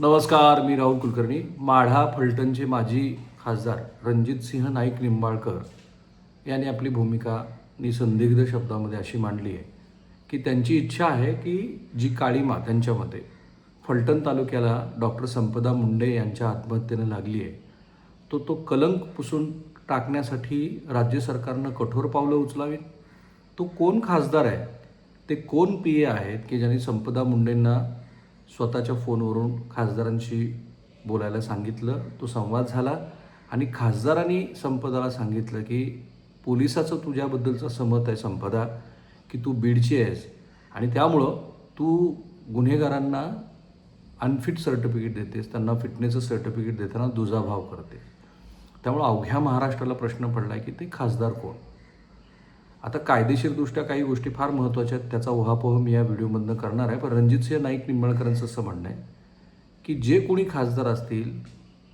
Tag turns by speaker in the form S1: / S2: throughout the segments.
S1: नमस्कार मी राहुल कुलकर्णी माढा फलटणचे माजी खासदार रणजितसिंह नाईक निंबाळकर यांनी आपली भूमिका निसंदिग्ध शब्दामध्ये अशी मांडली आहे की त्यांची इच्छा आहे की जी काळीमा त्यांच्या मते फलटण तालुक्याला डॉक्टर संपदा मुंडे यांच्या आत्महत्येने लागली आहे तो तो कलंक पुसून टाकण्यासाठी राज्य सरकारनं कठोर पावलं उचलावीत? तो कोण खासदार आहे? ते कोण पी ए आहेत की ज्यांनी संपदा मुंडेंना स्वतःच्या फोनवरून खासदारांशी बोलायला सांगितलं तो संवाद झाला. आणि खासदारांनी संपदाला सांगितलं की पोलिसाचं तुझ्याबद्दलचं समत आहे संपदा की तू बीडची आहेस. आणि त्यामुळं तू गुन्हेगारांना अनफिट सर्टिफिकेट देतेस. त्यांना फिटनेसचं सर्टिफिकेट देताना दुजाभाव करते त्यामुळं अवघ्या महाराष्ट्राला प्रश्न पडला आहे की ते खासदार कोण? आता कायदेशीरदृष्ट्या काही गोष्टी फार महत्त्वाच्या आहेत त्याचा उहापोह मी या व्हिडिओमधनं करणार आहे. पण रणजितसिंह नाईक निंबाळकरांचं असं म्हणणं आहे की जे कोणी खासदार असतील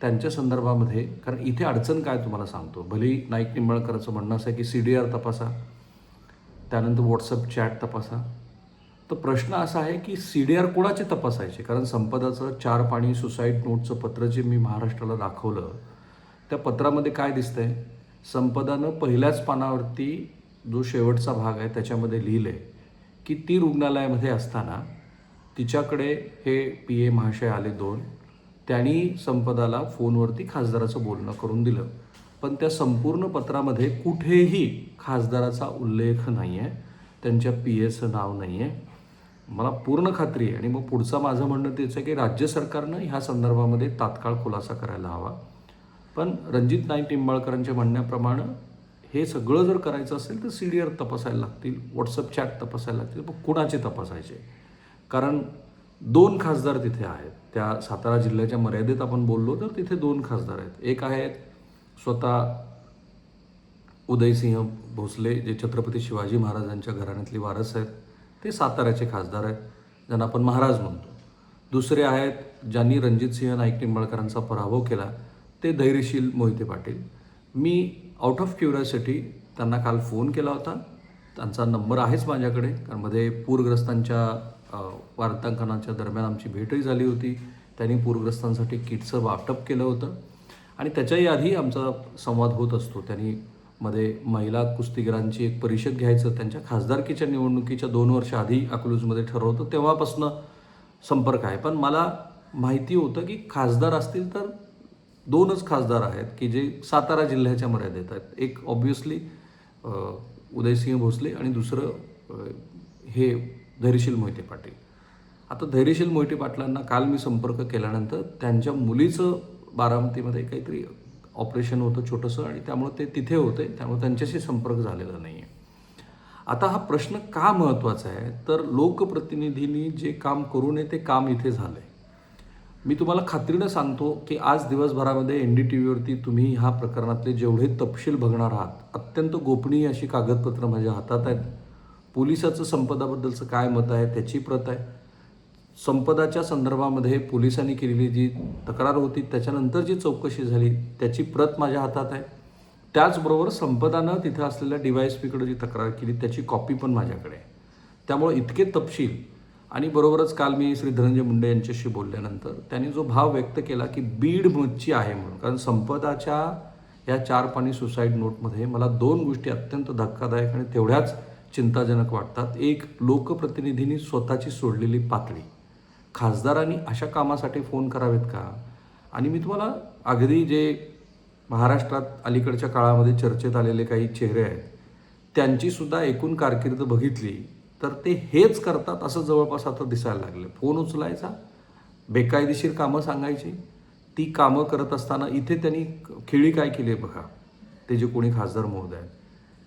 S1: त्यांच्या संदर्भामध्ये कारण इथे अडचण काय तुम्हाला सांगतो? भलेही नाईक निंबाळकरांचं म्हणणं असं आहे की सी डी आर तपासा त्यानंतर व्हॉट्सअप चॅट तपासा. तर प्रश्न असा आहे की सी डी आर कोणाचे तपासायचे? कारण संपदाचं चार पाणी सुसाईड नोटचं पत्र जे मी महाराष्ट्राला दाखवलं त्या पत्रामध्ये काय दिसतंय? संपदानं पहिल्याच पानावरती जो शेवटचा भाग आहे त्याच्यामध्ये लिहिलं आहे की ती रुग्णालयामध्ये असताना तिच्याकडे हे पी ए महाशय आले दोन. त्यांनी संपदाला फोनवरती खासदाराचं बोलणं करून दिलं. पण त्या संपूर्ण पत्रामध्ये कुठेही खासदाराचा उल्लेख नाही आहे त्यांच्या पी एचं नाव नाही आहे मला पूर्ण खात्री आहे आणि मग पुढचं माझं म्हणणं तेच आहे की राज्य सरकारनं ह्या संदर्भामध्ये तात्काळ खुलासा करायला हवा. पण रणजित नाईक निंबाळकरांच्या म्हणण्याप्रमाणे हे सगळं जर करायचं असेल तर सी डी आर तपासायला लागतील व्हॉट्सअप चॅट तपासायला लागतील पण कुणाचे तपासायचे? कारण दोन खासदार तिथे आहेत. त्या सातारा जिल्ह्याच्या मर्यादेत आपण बोललो तर तिथे दोन खासदार आहेत. एक आहेत स्वतः उदयसिंह भोसले जे छत्रपती शिवाजी महाराजांच्या घराण्यातली वारस आहेत. ते साताऱ्याचे खासदार आहेत ज्यांना आपण महाराज म्हणतो. दुसरे आहेत ज्यांनी रणजितसिंह नाईक निंबाळकरांचा पराभव केला ते धैर्यशील मोहिते पाटील. मी आउट ऑफ क्युरियोसिटी त्यांना काल फोन केला होता. त्यांचा नंबर आहेच माझ्याकडे कारण मध्ये पूरग्रस्तांच्या वार्तांकनाच्या दरम्यान आमची भेटही झाली होती. त्यांनी पूरग्रस्तांसाठी किटचं वाटप केलं होतं. आणि त्याच्याही आधी आमचा संवाद होत असतो. त्यांनी मध्ये महिला कुस्तीगिरांची एक परिषद घ्यायचं त्यांच्या खासदारकीच्या निवडणुकीच्या दोन वर्ष आधी अकलूजमध्ये ठरवतं तेव्हापासनं संपर्क आहे. पण मला माहिती होतं की खासदार असतील तर दोनच खासदार आहेत की जे सातारा जिल्ह्याच्या मर्यादेत आहेत. एक ऑब्व्हियसली उदयसिंह भोसले आणि दुसरं हे धैर्यशील मोहिते पाटील. आता धैर्यशील मोहिते पाटलांना काल मी संपर्क केल्यानंतर त्यांच्या मुलीचं बारामतीमध्ये काहीतरी ऑपरेशन होतं छोटंसं आणि त्यामुळे ते तिथे होते त्यामुळे त्यांच्याशी संपर्क झालेला नाही आहे आता हा प्रश्न का महत्त्वाचा आहे? तर लोकप्रतिनिधींनी जे काम करू नये ते काम इथे झालं आहे मी तुम्हाला खात्रीनं सांगतो की आज दिवसभरामध्ये एन डी टी व्हीवरती तुम्ही ह्या प्रकरणातले जेवढे तपशील बघणार आहात अत्यंत गोपनीय अशी कागदपत्रं माझ्या हातात आहेत. पोलिसाचं संपदाबद्दलचं काय मत आहे त्याची प्रत आहे. संपदाच्या संदर्भामध्ये पोलिसांनी केलेली जी तक्रार होती त्याच्यानंतर जी चौकशी झाली त्याची प्रत माझ्या हातात आहे. त्याचबरोबर संपदानं तिथं असलेल्या डिवायस पीकडे जी तक्रार केली त्याची कॉपी पण माझ्याकडे आहे. त्यामुळे इतके तपशील आणि बरोबरच काल मी श्री धनंजय मुंडे यांच्याशी बोलल्यानंतर त्यांनी जो भाव व्यक्त केला की बीड मच्छी आहे म्हणून कारण संपदाच्या या चार पाणी सुसाईड नोटमध्ये मला दोन गोष्टी अत्यंत धक्कादायक आणि तेवढ्याच चिंताजनक वाटतात. एक लोकप्रतिनिधींनी स्वतःची सोडलेली पातळी. खासदारांनी अशा कामासाठी फोन करावेत का? आणि मी तुम्हाला अगदी जे महाराष्ट्रात अलीकडच्या काळामध्ये चर्चेत आलेले काही चेहरे आहेत त्यांची सुद्धा एकूण कारकीर्द बघितली तर ते हेच करतात असं जवळपास आता दिसायला लागलं. फोन उचलायचा बेकायदेशीर कामं सांगायची. ती कामं करत असताना इथे त्यांनी खेळी काय केली आहे बघा? ते जे कोणी खासदार महोदय आहेत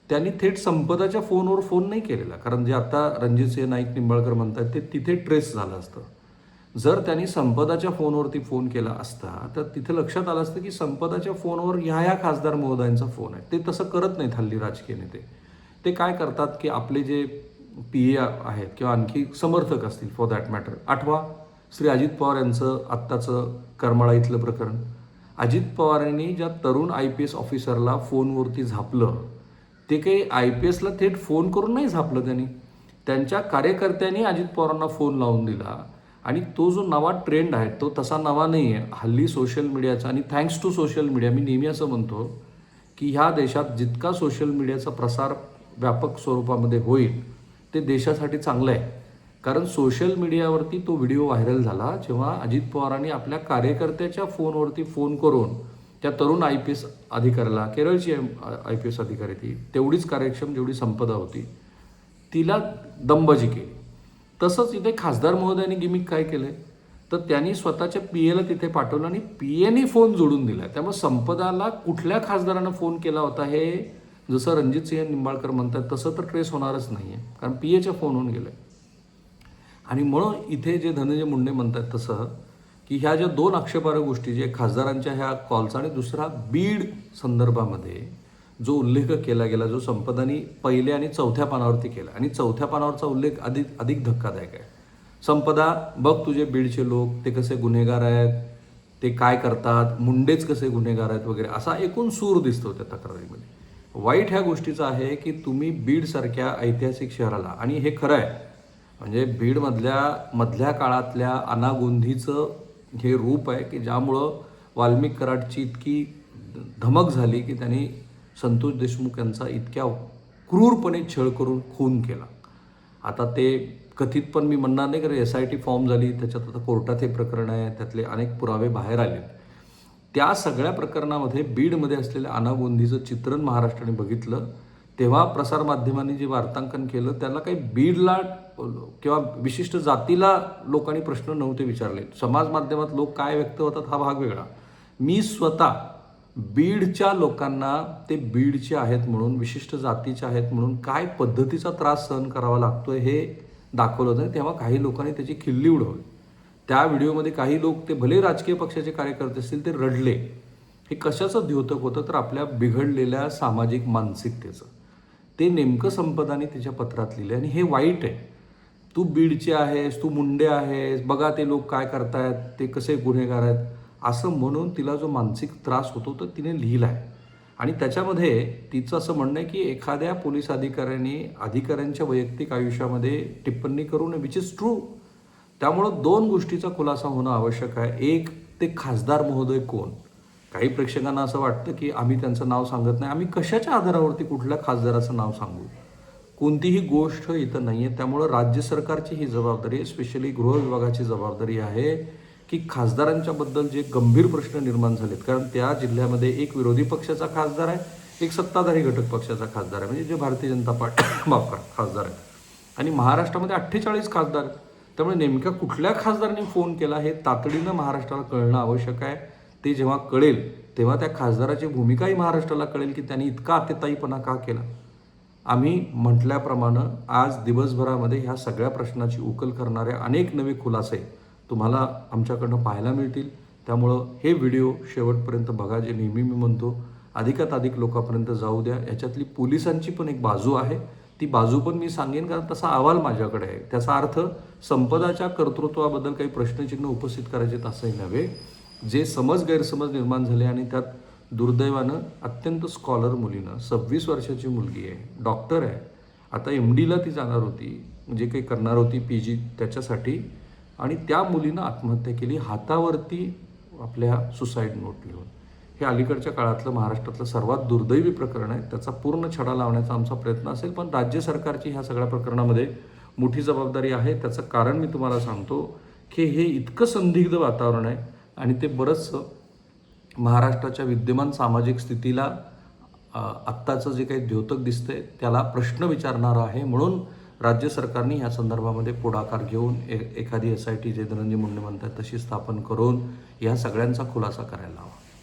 S1: त्यांनी थेट संपदाच्या फोनवर फोन नाही केलेला. कारण जे आता रणजितसिंह नाईक निंबाळकर म्हणतात ते तिथे ट्रेस झालं असतं. जर त्यांनी संपदाच्या फोनवरती फोन केला असता तर तिथे लक्षात आलं असतं की संपदाच्या फोनवर ह्या ह्या खासदार महोदयांचा फोन आहे. ते तसं करत नाहीत हल्ली राजकीय नेते. ते काय करतात की आपले जे पी ए आहेत किंवा आणखी समर्थक असतील फॉर दॅट मॅटर आठवा श्री अजित पवार यांचं आत्ताचं करमाळा इथलं प्रकरण. अजित पवारांनी ज्या तरुण आय पी एस ऑफिसरला फोनवरती झापलं ते काही आय पी एसला थेट फोन करून नाही झापलं त्यांनी. त्यांच्या कार्यकर्त्यांनी अजित पवारांना फोन लावून दिला. आणि तो जो नवा ट्रेंड आहे तो तसा नवा नाही आहे हल्ली सोशल मीडियाचा आणि थँक्स टू सोशल मीडिया मी नेहमी असं म्हणतो की ह्या देशात जितका सोशल मीडियाचा प्रसार व्यापक स्वरूपामध्ये होईल ते देशासाठी चांगलं आहे. कारण सोशल मीडियावरती तो व्हिडिओ व्हायरल झाला जेव्हा अजित पवारांनी आपल्या कार्यकर्त्याच्या फोनवरती फोन करून त्या तरुण आय पी एस अधिकाऱ्याला केरळची आय पी एस अधिकारी ती तेवढीच कार्यक्षम जेवढी संपदा होती तिला दंबाजी केली. तसंच इथे खासदार महोदयांनी गिमिक काय केलंय? तर त्यांनी स्वतःच्या पी एला तिथे पाठवलं आणि पी एने फोन जोडून दिला. त्यामुळे संपदाला कुठल्या खासदारानं फोन केला होता हे जसं रणजित सिंह निंबाळकर म्हणतात तसं तर ट्रेस होणारच नाही आहे कारण पी एच्या फोनहून गेलं आणि म्हणून इथे जे धनंजय मुंडे म्हणतात तसं की ह्या ज्या दोन आक्षेपार्ह गोष्टी जे खासदारांच्या ह्या कॉलचा आणि दुसरा बीड संदर्भामध्ये जो उल्लेख केला गेला जो संपदानी पहिल्या आणि चौथ्या पानावरती केला. आणि चौथ्या पानावरचा उल्लेख अधिक अधिक धक्कादायक आहे. संपदा बघ तुझे बीडचे लोक ते कसे गुन्हेगार आहेत ते काय करतात मुंडेच कसे गुन्हेगार आहेत वगैरे असा एकूण सूर दिसतो त्या तक्रारीमध्ये. वाईट ह्या गोष्टीचं आहे की तुम्ही बीडसारख्या ऐतिहासिक शहराला आणि हे खरं आहे म्हणजे बीडमधल्या मधल्या काळातल्या अनागोंधीचं हे रूप आहे की ज्यामुळं वाल्मिक कराडची इतकी धमक झाली की त्यांनी संतोष देशमुख यांचा इतक्या क्रूरपणे छळ करून खून केला. आता ते कथित पण मी म्हणणार नाही कारण एस आय टी फॉर्म झाली त्याच्यात आता कोर्टात हे प्रकरण आहे त्यातले अनेक पुरावे बाहेर आले त्या सगळ्या प्रकरणामध्ये बीडमध्ये असलेल्या अनागोंदीचं चित्रण महाराष्ट्राने बघितलं तेव्हा प्रसारमाध्यमांनी जे वार्तांकन केलं त्याला काही बीडला किंवा विशिष्ट जातीला लोकांनी प्रश्न नव्हते विचारले. समाज माध्यमात लोक काय व्यक्त होतात हा भाग वेगळा. मी स्वतः बीडच्या लोकांना ते बीडचे आहेत म्हणून विशिष्ट जातीचे आहेत म्हणून काय पद्धतीचा त्रास सहन करावा लागतोय हे दाखवलं होतं. तेव्हा काही लोकांनी त्याची खिल्ली उडवली. त्या व्हिडिओमध्ये काही लोक ते भले राजकीय पक्षाचे कार्यकर्ते असतील ते रडले. हे कशाचं द्योतक होतं? तर आपल्या बिघडलेल्या सामाजिक मानसिकतेचं. ते नेमकं संपदाने तिच्या पत्रात लिहिले आणि हे वाईट आहे. तू बीडचे आहेस तू मुंडे आहेस बघा ते लोक काय करतायत ते कसे गुन्हेगार आहेत. असं म्हणून तिला जो मानसिक त्रास होतो तो तिने लिहिला आहे आणि त्याच्यामध्ये तिचं असं म्हणणं आहे की एखाद्या पोलीस अधिकाऱ्यांनी अधिकाऱ्यांच्या वैयक्तिक आयुष्यामध्ये टिप्पणी करू नये विच इज ट्रू त्यामुळं दोन गोष्टीचा खुलासा होणं आवश्यक आहे. एक ते खासदार महोदय कोण? काही प्रेक्षकांना असं वाटतं की आम्ही त्यांचं नाव सांगत नाही. आम्ही कशाच्या आधारावरती कुठल्या खासदाराचं नाव सांगू? कोणतीही गोष्ट इथं नाही आहे त्यामुळं राज्य सरकारची ही जबाबदारी स्पेशली गृह विभागाची जबाबदारी आहे की खासदारांच्याबद्दल जे गंभीर प्रश्न निर्माण झालेत. कारण त्या जिल्ह्यामध्ये एक विरोधी पक्षाचा खासदार आहे एक सत्ताधारी घटक पक्षाचा खासदार आहे. म्हणजे जे भारतीय जनता पार्टी माफ करा खासदार आहेत. आणि महाराष्ट्रामध्ये अठ्ठेचाळीस खासदार आहेत. त्यामुळे नेमक्या कुठल्या खासदारांनी फोन केला हे तातडीनं महाराष्ट्राला कळणं आवश्यक आहे. ते जेव्हा कळेल तेव्हा त्या खासदाराची भूमिकाही महाराष्ट्राला कळेल की त्यांनी इतका अतिताईपणा का केला. आम्ही म्हटल्याप्रमाणे आज दिवसभरामध्ये ह्या सगळ्या प्रश्नाची उकल करणारे अनेक नवे खुलासे तुम्हाला आमच्याकडनं पाहायला मिळतील. त्यामुळं हे व्हिडिओ शेवटपर्यंत बघा जे नेहमी मी म्हणतो अधिकात अधिक लोकांपर्यंत जाऊ द्या. याच्यातली पोलिसांची पण एक बाजू आहे. ती बाजू पण मी सांगेन कारण तसा अहवाल माझ्याकडे आहे. त्याचा अर्थ संपदाच्या कर्तृत्वाबद्दल काही प्रश्नचिन्ह उपस्थित करायचे तसंही नव्हे. जे समज गैरसमज निर्माण झाले आणि त्यात दुर्दैवानं अत्यंत स्कॉलर मुलीनं सव्वीस वर्षाची मुलगी आहे डॉक्टर आहे. आता एम डीला ती जाणार होती जे काही करणार होती पी जी त्याच्यासाठी. आणि त्या मुलीनं आत्महत्या केली हातावरती आपल्या सुसाईड नोट लिहून. हे अलीकडच्या काळातलं महाराष्ट्रातलं सर्वात दुर्दैवी प्रकरण आहे. त्याचा पूर्ण छडा लावण्याचा आमचा प्रयत्न असेल पण राज्य सरकारची ह्या सगळ्या प्रकरणामध्ये मोठी जबाबदारी आहे. त्याचं कारण मी तुम्हाला सांगतो की हे इतकं संदिग्ध वातावरण आहे आणि ते बरंचसं महाराष्ट्राच्या विद्यमान सामाजिक स्थितीला आत्ताचं जे काही द्योतक दिसतंय त्याला प्रश्न विचारणारा आहे. म्हणून राज्य सरकारने ह्या संदर्भामध्ये पुढाकार घेऊन ए एखादी एस आय टी जे धनंजय मुंडे म्हणतात तशी स्थापन करून या सगळ्यांचा खुलासा करायला हवा.